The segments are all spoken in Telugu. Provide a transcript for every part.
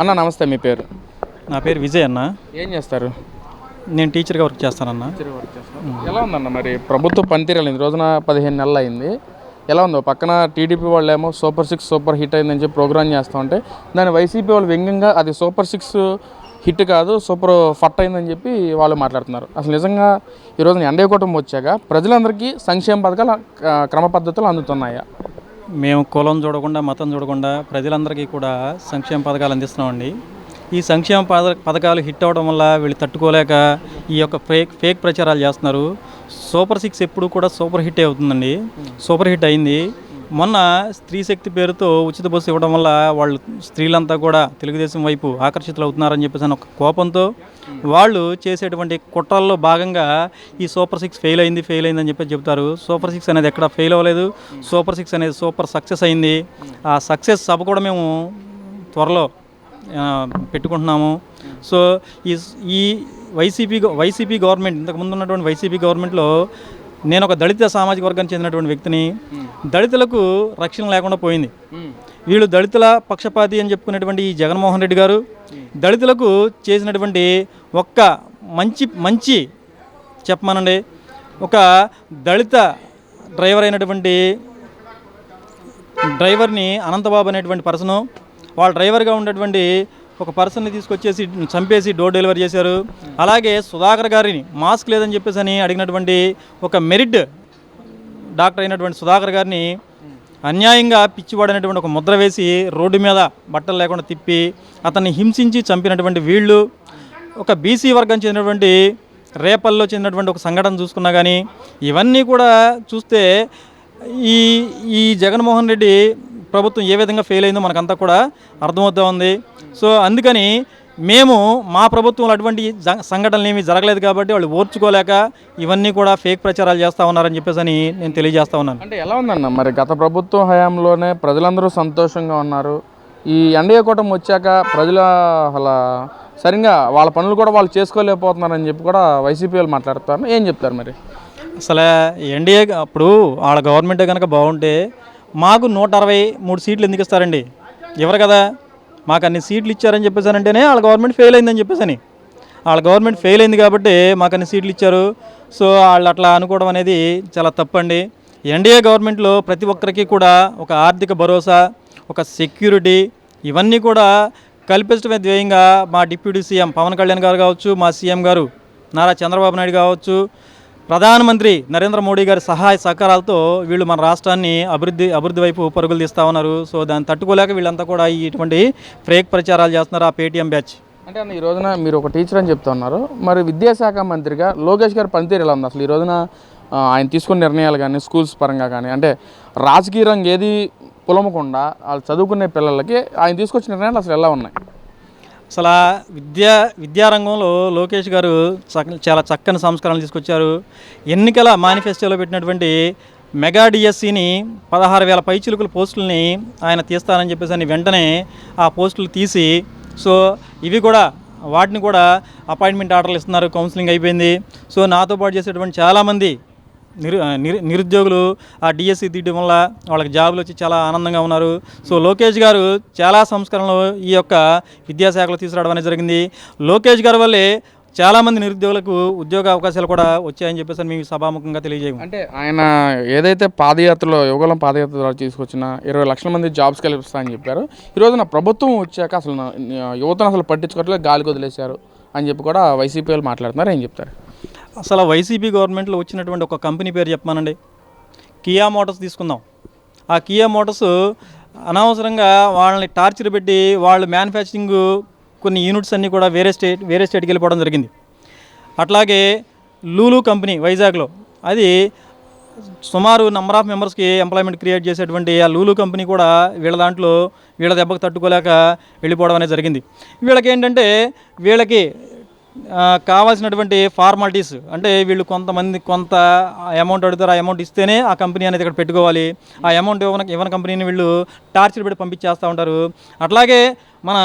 అన్న నమస్తే మీ పేరు? నా పేరు విజయ్ అన్న. ఏం చేస్తారు? నేను టీచర్గా వర్క్ చేస్తానన్న. ఎలా ఉందన్న మరి? ప్రభుత్వ పనితీరు ఈ రోజున పదిహేను నెలలు అయింది. ఎలా ఉందో? పక్కన టీడీపీ వాళ్ళు ఏమో సూపర్ సిక్స్ సూపర్ హిట్ అయిందని చెప్పి ప్రోగ్రామ్ చేస్తూ ఉంటే దాని వైసీపీ వాళ్ళు వ్యంగ్యంగా అది సూపర్ సిక్స్ హిట్ కాదు సూపర్ ఫట్ అయిందని చెప్పి వాళ్ళు మాట్లాడుతున్నారు. అసలు నిజంగా ఈ రోజున ఎండే కుటుంబం వచ్చాక ప్రజలందరికీ సంక్షేమ పథకాలు క్రమ పద్ధతులు అందుతున్నాయా? మేము కులం చూడకుండా మతం చూడకుండా ప్రజలందరికీ కూడా సంక్షేమ పథకాలు అందిస్తున్నామండి. ఈ సంక్షేమ పథ పథకాలు హిట్ అవ్వడం వల్ల వీళ్ళు తట్టుకోలేక ఈ యొక్క ఫేక్ ఫేక్ ప్రచారాలు చేస్తున్నారు. సూపర్ సిక్స్ ఎప్పుడు కూడా సూపర్ హిట్ అవుతుందండి. సూపర్ హిట్ అయింది. మొన్న స్త్రీ శక్తి పేరుతో ఉచిత బస్సు ఇవ్వడం వల్ల వాళ్ళు స్త్రీలంతా కూడా తెలుగుదేశం వైపు ఆకర్షితులు అవుతున్నారని చెప్పేసి అని ఒక కోపంతో వాళ్ళు చేసేటువంటి కుట్రల్లో భాగంగా ఈ సూపర్ సిక్స్ ఫెయిల్ అయింది ఫెయిల్ అయింది అని చెప్పి చెప్తారు సూపర్ సిక్స్ అనేది ఎక్కడ ఫెయిల్ అవ్వలేదు. సూపర్ సిక్స్ అనేది సూపర్ సక్సెస్ అయింది. ఆ సక్సెస్ సభ కూడా మేము త్వరలో పెట్టుకుంటున్నాము. సో ఈ ఈ వైసీపీ గవ- వైసీపీ గవర్నమెంట్ ఇంతకుముందు ఉన్నటువంటి వైసీపీ గవర్నమెంట్లో నేను ఒక దళిత సామాజిక వర్గానికి చెందినటువంటి వ్యక్తిని దళితులకు రక్షణ లేకుండా పోయింది. వీళ్ళు దళితుల పక్షపాతి అని చెప్పుకునేటువంటి ఈ జగన్మోహన్ రెడ్డి గారు దళితులకు చేసినటువంటి ఒక్క మంచి మంచి చెప్పమనండి ఒక దళిత డ్రైవర్ అయినటువంటి డ్రైవర్ని అనంతబాబు అనేటువంటి పర్సను వాళ్ళ డ్రైవర్గా ఉన్నటువంటి ఒక పర్సన్ని తీసుకొచ్చేసి చంపేసి డోర్ డెలివరీ చేశారు. అలాగే సుధాకర్ గారిని మాస్క్ లేదని చెప్పేసి అని అడిగినటువంటి ఒక మెరిట్ డాక్టర్ అయినటువంటి సుధాకర్ గారిని అన్యాయంగా పిచ్చివాడైనటువంటి ఒక ముద్ర వేసి రోడ్డు మీద బట్టలు లేకుండా తిప్పి అతన్ని హింసించి చంపినటువంటి వీళ్ళు ఒక బీసీ వర్గం చెందినటువంటి రేపల్లో చెందినటువంటి ఒక సంఘటన చూసుకున్నా కానీ ఇవన్నీ కూడా చూస్తే ఈ ఈ జగన్మోహన్ రెడ్డి ప్రభుత్వం ఏ విధంగా ఫెయిల్ అయిందో మనకంతా కూడా అర్థమవుతూ ఉంది. సో అందుకని మేము మా ప్రభుత్వంలో అటువంటి సంఘటనలు ఏమీ జరగలేదు కాబట్టి వాళ్ళు ఓర్చుకోలేక ఇవన్నీ కూడా ఫేక్ ప్రచారాలు చేస్తూ ఉన్నారని చెప్పేసి అని నేను తెలియజేస్తా ఉన్నాను. అంటే ఎలా ఉందన్న? మరి గత ప్రభుత్వం హయాంలోనే ప్రజలందరూ సంతోషంగా ఉన్నారు. ఈ ఎన్డీఏ కూటమి వచ్చాక ప్రజల అలా సరిగా వాళ్ళ పనులు కూడా వాళ్ళు చేసుకోలేకపోతున్నారని చెప్పి కూడా వైసీపీ వాళ్ళు మాట్లాడుతారు ఏం చెప్తారు మరి? అసలు ఎన్డీఏ అప్పుడు వాళ్ళ గవర్నమెంటే కనుక బాగుంటే మాకు నూట అరవై మూడు సీట్లు ఎందుకు ఇస్తారండి? ఎవరు కదా? మాకు అన్ని సీట్లు ఇచ్చారని చెప్పేసానంటేనే వాళ్ళ గవర్నమెంట్ ఫెయిల్ అయిందని చెప్పేసని వాళ్ళ గవర్నమెంట్ ఫెయిల్ అయింది కాబట్టి మాకు అన్ని సీట్లు ఇచ్చారు. సో వాళ్ళు అట్లా అనుకోవడం అనేది చాలా తప్పండి. ఎన్డీఏ గవర్నమెంట్లో ప్రతి ఒక్కరికి కూడా ఒక ఆర్థిక భరోసా ఒక సెక్యూరిటీ ఇవన్నీ కూడా కల్పించడమే ధ్యేయంగా మా డిప్యూటీ సీఎం పవన్ కళ్యాణ్ గారు కావచ్చు మా సీఎం గారు నారా చంద్రబాబు నాయుడు కావచ్చు ప్రధానమంత్రి నరేంద్ర మోడీ గారి సహాయ సహకారాలతో వీళ్ళు మన రాష్ట్రాన్ని అభివృద్ధి అభివృద్ధి వైపు పరుగులు తీస్తూ ఉన్నారు. సో దాన్ని తట్టుకోలేక వీళ్ళంతా కూడా ఈ ఇటువంటి ఫేక్ ప్రచారాలు చేస్తున్నారు ఆ పేటీఎం బ్యాచ్. అంటే అన్న ఈ రోజున మీరు ఒక టీచర్ అని చెప్తున్నారు మరి విద్యాశాఖ మంత్రిగా లోకేష్ గారి పనితీరు ఎలా ఉంది అసలు? ఈ రోజున ఆయన తీసుకున్న నిర్ణయాలు కానీ స్కూల్స్ పరంగా కానీ అంటే రాజకీయ రంగు ఏది పులమకుండా వాళ్ళు చదువుకునే పిల్లలకి ఆయన తీసుకొచ్చిన నిర్ణయాలు అసలు ఎలా ఉన్నాయి? అసలు విద్యా విద్యారంగంలో లోకేష్ గారు చక్క- చాలా చక్కని సంస్కరణలు తీసుకొచ్చారు. ఎన్నికల మేనిఫెస్టోలో పెట్టినటువంటి మెగా డిఎస్సిని పదహారు వేల పైచిలుకుల పోస్టులని ఆయన తీస్తారని చెప్పేసి అని వెంటనే ఆ పోస్టులు తీసి సో ఇవి కూడా వాటిని కూడా అపాయింట్మెంట్ ఆర్డర్లు ఇస్తున్నారు కౌన్సిలింగ్ అయిపోయింది. సో నాతో పాటు చేసేటువంటి చాలామంది నిరు నిరు నిరుద్యోగులు ఆ డిఎస్సి తీయడం వల్ల వాళ్ళకి జాబులు వచ్చి చాలా ఆనందంగా ఉన్నారు. సో లోకేష్ గారు చాలా సంస్కరణలు ఈ యొక్క విద్యాశాఖలో తీసుకురావడం అనేది జరిగింది. లోకేష్ గారి వల్లే చాలామంది నిరుద్యోగులకు ఉద్యోగ అవకాశాలు కూడా వచ్చాయని చెప్పేసి మేము సభాముఖంగా తెలియజేయం అంటే ఆయన ఏదైతే పాదయాత్రలో యువగలం పాదయాత్ర ద్వారా తీసుకొచ్చిన ఇరవై లక్షల మంది జాబ్స్ కల్పిస్తానని చెప్పారు. ఈరోజు నా ప్రభుత్వం వచ్చాక అసలు యువతను అసలు పట్టించుకోవట్లేదు గాలికి వదిలేశారు అని చెప్పి కూడా వైసీపీ వాళ్ళు మాట్లాడుతున్నారు. ఏం చెప్తారు? అసలు వైసీపీ గవర్నమెంట్లో వచ్చినటువంటి ఒక కంపెనీ పేరు చెప్పమానండి. కియా మోటార్స్ తీసుకుందాం. ఆ కియా మోటార్స్ అనవసరంగా వాళ్ళని టార్చర్ పెట్టి వాళ్ళు మ్యానుఫ్యాక్చరింగ్ కొన్ని యూనిట్స్ అన్నీ కూడా వేరే స్టేట్ వేరే స్టేట్కి వెళ్ళిపోవడం జరిగింది. అట్లాగే లూలు కంపెనీ వైజాగ్లో అది సుమారు నెంబర్ ఆఫ్ మెంబర్స్కి ఎంప్లాయ్మెంట్ క్రియేట్ చేసేటువంటి ఆ లూలు కంపెనీ కూడా వీళ్ళ దాంట్లో వీళ్ళ దెబ్బకు తట్టుకోలేక వెళ్ళిపోవడం అనేది జరిగింది. వీళ్ళకి ఏంటంటే వీళ్ళకి కావాల్సినటువంటి ఫార్మాలిటీస్ అంటే వీళ్ళు కొంతమంది కొంత అమౌంట్ అడుగుతారు ఆ అమౌంట్ ఇస్తేనే ఆ కంపెనీ అనేది ఇక్కడ పెట్టుకోవాలి. ఆ అమౌంట్ ఇవ్వన ఇవ్వని కంపెనీని వీళ్ళు టార్చర్ పెట్టి పంపించేస్తూ ఉంటారు. అట్లాగే మన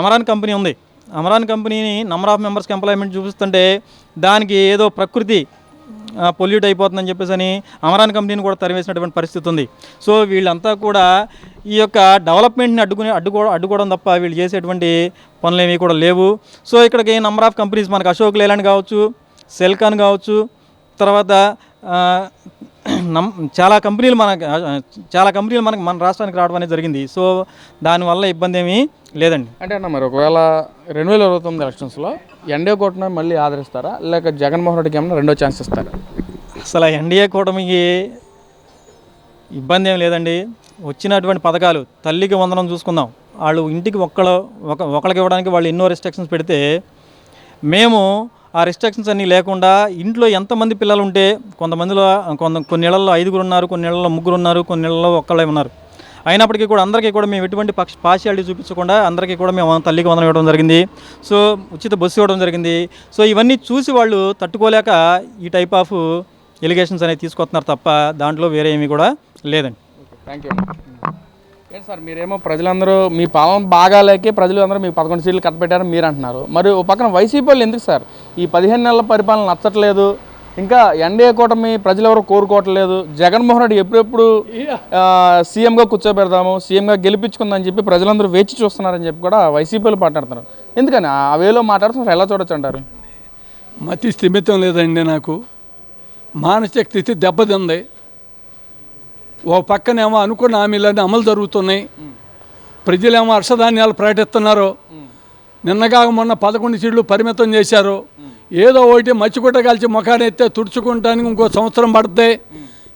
అమరాన్ కంపెనీ ఉంది. అమరాన్ కంపెనీని నంబర్ ఆఫ్ మెంబర్స్కి ఎంప్లాయ్మెంట్ చూపిస్తుంటే దానికి ఏదో ప్రకృతి పొల్యూట్ అయిపోతుందని చెప్పేసి అని అమరాన్ కంపెనీని కూడా తరివేసినటువంటి పరిస్థితి ఉంది. సో వీళ్ళంతా కూడా ఈ యొక్క డెవలప్మెంట్ని అడ్డుకుని అడ్డుకో అడ్డుకోవడం తప్ప వీళ్ళు చేసేటువంటి పనులు ఏమీ కూడా లేవు. సో ఇక్కడికి నంబర్ ఆఫ్ కంపెనీస్ మనకు అశోక్ లేలాండ్ కావచ్చు సెల్కాన్ కావచ్చు తర్వాత నమ్ చాలా కంపెనీలు మన చాలా కంపెనీలు మనకు మన రాష్ట్రానికి రావడం అనేది జరిగింది. సో దానివల్ల ఇబ్బంది ఏమీ లేదండి. అంటే అన్న మరి ఒకవేళ రెండు వేల ఇరవై తొమ్మిది ఎలక్షన్స్లో ఎన్డీఏ కూటమి మళ్ళీ ఆదరిస్తారా? లేక జగన్మోహన్ రెడ్డికి ఏమైనా రెండో ఛాన్స్ ఇస్తారా? అసలు ఎన్డీఏ కూటమికి ఇబ్బంది ఏం లేదండి. వచ్చినటువంటి పథకాలు తల్లికి వందనం చూసుకుందాం. వాళ్ళు ఇంటికి ఒక్కళ్ళు ఒక ఒకళ్ళకి ఇవ్వడానికి వాళ్ళు ఎన్నో రెస్ట్రిక్షన్స్ పెడితే మేము ఆ రెస్ట్రిక్షన్స్ అన్నీ లేకుండా ఇంట్లో ఎంతమంది పిల్లలు ఉంటే కొంతమందిలో కొంత కొన్ని ఇళ్ళలో ఐదుగురు ఉన్నారు కొన్ని ఇళ్ళలో ముగ్గురు ఉన్నారు కొన్ని ఇళ్ళలో ఒక్కళ్ళే ఉన్నారు. అయినప్పటికీ కూడా అందరికీ కూడా మేము ఎటువంటి పక్ష పార్షియాలిటీ చూపించకుండా అందరికీ కూడా మేము తల్లికి వందనం ఇవ్వడం జరిగింది. సో ఉచిత బస్సు ఇవ్వడం జరిగింది. సో ఇవన్నీ చూసి వాళ్ళు తట్టుకోలేక ఈ టైప్ ఆఫ్ ఎలిగేషన్స్ అనేవి తీసుకొస్తున్నారు తప్ప దాంట్లో వేరే ఏమీ కూడా లేదండి. థ్యాంక్ యూ ఏంటి సార్ మీరేమో ప్రజలందరూ మీ పాలన బాగాలేకే ప్రజలు అందరూ మీకు పదకొండు సీట్లు కట్టబెట్టారని మీరు అంటున్నారు మరి ఓ పక్కన వైసీపీ వాళ్ళు ఎందుకు సార్ ఈ పదిహేను నెలల పరిపాలన నచ్చట్లేదు? ఇంకా ఎన్డీఏ కూటమి ప్రజలు ఎవరు కోరుకోవట్లేదు. జగన్మోహన్ రెడ్డి ఎప్పుడెప్పుడు సీఎంగా కూర్చోబెడదాము సీఎంగా గెలిపించుకుందని చెప్పి ప్రజలందరూ వేచి చూస్తున్నారని చెప్పి కూడా వైసీపీలు మాట్లాడుతున్నారు. ఎందుకని? ఆ వేలో మాట్లాడుతున్నారు ఎలా చూడొచ్చు అంటారు? మతి స్థిమితం లేదండి నాకు. మానసిక స్థితి దెబ్బతింది. ఓ పక్కనేమో అనుకున్న హామీలన్నీ అమలు జరుగుతున్నాయి. ప్రజలేమో హర్షధాన్యాలు ప్రకటిస్తున్నారు. నిన్నగా మొన్న పదకొండు సీట్లు పరిమితం చేశారు. ఏదో ఒకటి మచ్చిగుట్ట కలిసి ముఖాన్ని ఎత్తే తుడుచుకుంటానికి ఇంకో సంవత్సరం పడితే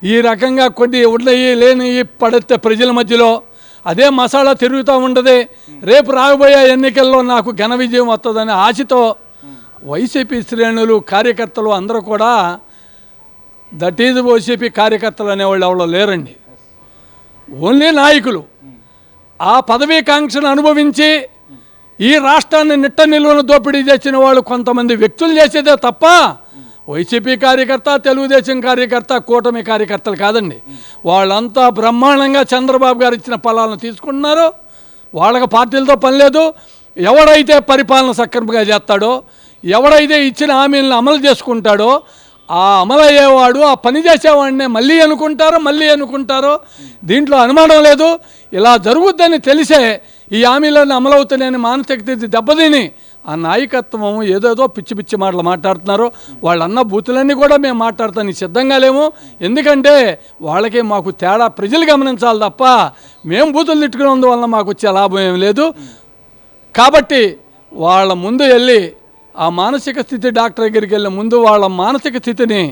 ఈ రకంగా కొన్ని ఉన్నాయి లేని పడితే ప్రజల మధ్యలో అదే మసాలా తిరుగుతూ ఉండదు రేపు రాబోయే ఎన్నికల్లో నాకు ఘన విజయం వస్తుందనే ఆశతో వైసీపీ శ్రేణులు కార్యకర్తలు అందరూ కూడా దట్ ఈజ్ వైసీపీ కార్యకర్తలు అనేవాళ్ళు ఎవరో లేరండి. ఓన్లీ నాయకులు. ఆ పదవీ కాంక్షను అనుభవించి ఈ రాష్ట్రాన్ని నిట్ట నిల్వను దోపిడీ చేసిన వాళ్ళు కొంతమంది వ్యక్తులు చేసేదే తప్ప వైసీపీ కార్యకర్త తెలుగుదేశం కార్యకర్త కూటమి కార్యకర్తలు కాదండి. వాళ్ళంతా బ్రహ్మాండంగా చంద్రబాబు గారు ఇచ్చిన ఫలాలను తీసుకుంటున్నారు. వాళ్ళకి పార్టీలతో పని లేదు. ఎవడైతే పరిపాలన సక్రమంగా చేస్తాడో ఎవడైతే ఇచ్చిన హామీలను అమలు చేసుకుంటాడో ఆ అమలు అయ్యేవాడు ఆ పని చేసేవాడినే మళ్ళీ అనుకుంటారో మళ్ళీ అనుకుంటారో దీంట్లో అనుమానం లేదు. ఇలా జరుగుద్దని తెలిసే ఈ హామీలను అమలవుతున్నాయని మానసిక స్థితి దెబ్బతిని ఆ నాయకత్వం ఏదేదో పిచ్చి పిచ్చి మాటలు మాట్లాడుతున్నారు. వాళ్ళన్న బూతులన్నీ కూడా మేము మాట్లాడతానికి సిద్ధంగా లేము. ఎందుకంటే వాళ్ళకి మాకు తేడా ప్రజలు గమనించాలి తప్ప మేము బూతులు తిట్టుకున్నందువల్ల మాకు వచ్చే లాభం ఏం లేదు. కాబట్టి వాళ్ళ ముందు వెళ్ళి ఆ మానసిక స్థితి డాక్టర్ దగ్గరికి వెళ్ళిన ముందు వాళ్ళ మానసిక స్థితిని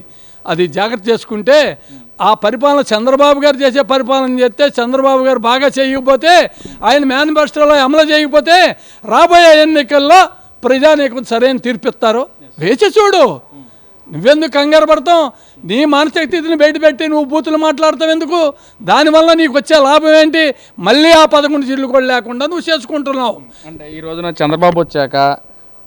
అది జాగ్రత్త చేసుకుంటే ఆ పరిపాలన చంద్రబాబు గారు చేసే పరిపాలన చేస్తే చంద్రబాబు గారు బాగా చేయకపోతే ఆయన మేనిఫెస్టోలో అమలు చేయకపోతే రాబోయే ఎన్నికల్లో ప్రజానీకం సరైన తీర్పిస్తారు వేచి చూడు. నువ్వెందుకు కంగారు పడతావు? నీ మానసిక స్థితిని బయటపెట్టి నువ్వు బూతులు మాట్లాడతావు ఎందుకు? దానివల్ల నీకు వచ్చే లాభం ఏంటి? మళ్ళీ ఆ పదకొండు జిల్లు కూడా లేకుండా నువ్వు చేసుకుంటున్నావు. అంటే ఈ రోజున చంద్రబాబు వచ్చాక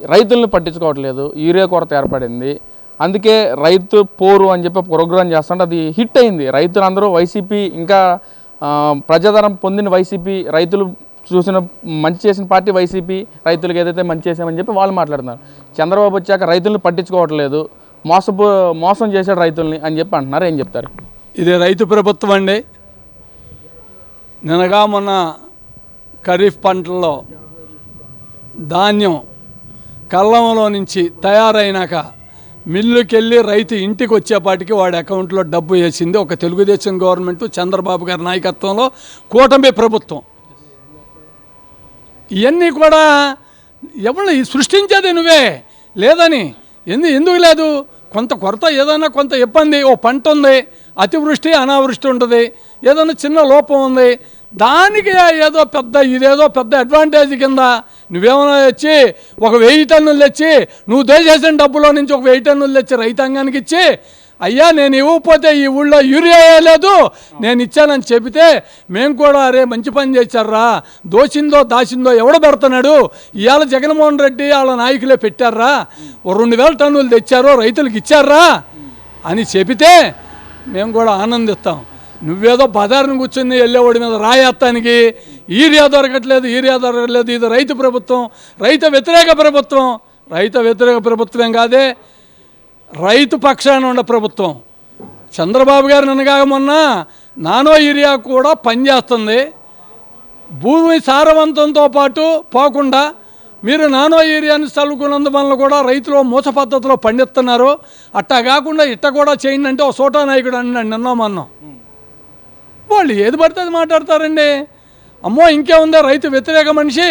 రైతులను పట్టించుకోవట్లేదు యూరియా కొరత ఏర్పడింది. అందుకే రైతు పోరు అని చెప్పి ప్రోగ్రామ్ చేస్తుంటే అది హిట్ అయింది. రైతులందరూ వైసీపీ ఇంకా ఆ, ప్రజాదరణ పొందిన వైసీపీ రైతులు చూసిన మంచి చేసిన పార్టీ వైసీపీ రైతులకు ఏదైతే మంచి చేసామని చెప్పి వాళ్ళు మాట్లాడుతున్నారు. చంద్రబాబు వచ్చాక రైతులను పట్టించుకోవట్లేదు మోసపు మోసం చేశాడు రైతుల్ని అని చెప్పి అంటున్నారు. ఏం చెప్తారు? ఇది రైతు ప్రభుత్వం అండి. నినగా మొన్న ఖరీఫ్ పంటల్లో ధాన్యం కళ్ళంలో నుంచి తయారైనాక మిల్లుకి వెళ్ళి రైతు ఇంటికి వచ్చేపాటికి వాడి అకౌంట్లో డబ్బు వేసింది. ఒక తెలుగుదేశం గవర్నమెంట్ చంద్రబాబు గారి నాయకత్వంలో కూటమి ప్రభుత్వం. ఇవన్నీ కూడా ఎవరు సృష్టించేది నువ్వే? లేదని ఎందు ఎందుకు లేదు? కొంత కొరత ఏదైనా కొంత ఇబ్బంది. ఓ పంట ఉంది అతివృష్టి అనావృష్టి ఉంటుంది. ఏదైనా చిన్న లోపం ఉంది దానికి ఏదో పెద్ద ఇదేదో పెద్ద అడ్వాంటేజ్ కింద నువ్వేమైనా వచ్చి ఒక వెయ్యి టన్నులు తెచ్చి నువ్వు దయచేసిన డబ్బులో నుంచి ఒక వెయ్యి టన్నులు తెచ్చి రైతాంగానికి ఇచ్చి అయ్యా నేను ఇవ్వకపోతే ఈ ఊళ్ళో యూరియా లేదు. నేను ఇచ్చానని చెబితే మేము కూడా అరే మంచి పని చేశారా దోచిందో దాచిందో ఎవడ పెడుతున్నాడు? ఇవాళ జగన్మోహన్ రెడ్డి వాళ్ళ నాయకులే పెట్టారా ఓ రెండు వేల టన్నులు తెచ్చారో రైతులకు ఇచ్చారా అని చెబితే మేము కూడా ఆనందిస్తాం. నువ్వేదో బజారుని కూర్చుని వెళ్ళేవాడి మీద రాయత్తానికి ఈరియా దొరకట్లేదు ఈరియా దొరకట్లేదు. ఇది రైతు ప్రభుత్వం రైతు వ్యతిరేక ప్రభుత్వం. రైతు వ్యతిరేక ప్రభుత్వం కాదే రైతు పక్షాన ఉన్న ప్రభుత్వం. చంద్రబాబు గారు అనగా మొన్న నానో ఏరియా కూడా పనిచేస్తుంది భూమి సారవంతంతో పాటు పోకుండా మీరు నానో ఏరియాని చల్లుకున్నందువల్ల కూడా రైతులు మూస పద్ధతిలో పండిస్తున్నారు. అట్టా కాకుండా ఇట్ట కూడా చేయండి అంటే ఒక సోటా నాయకుడు అన్నాడు నిన్నో మన్నాం. వాళ్ళు ఏది పడితే అది మాట్లాడతారండి. అమ్మో ఇంకేముందా రైతు వ్యతిరేక మనిషి?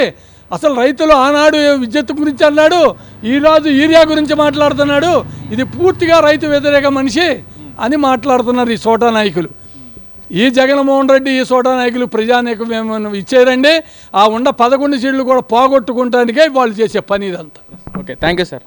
అసలు రైతులు ఆనాడు విద్యుత్ గురించి అన్నాడు? ఈరోజు ఈరియా గురించి మాట్లాడుతున్నాడు. ఇది పూర్తిగా రైతు వ్యతిరేక మనిషి అని మాట్లాడుతున్నారు ఈ సోటా నాయకులు. ఈ జగన్మోహన్ రెడ్డి ఈ సోటా నాయకులు ప్రజానీకం ఏమైనా ఇచ్చారండి ఆ ఉండ పదకొండు సీట్లు కూడా పోగొట్టుకుంటానికే వాళ్ళు చేసే పని ఇదంతా. Okay thank you sir.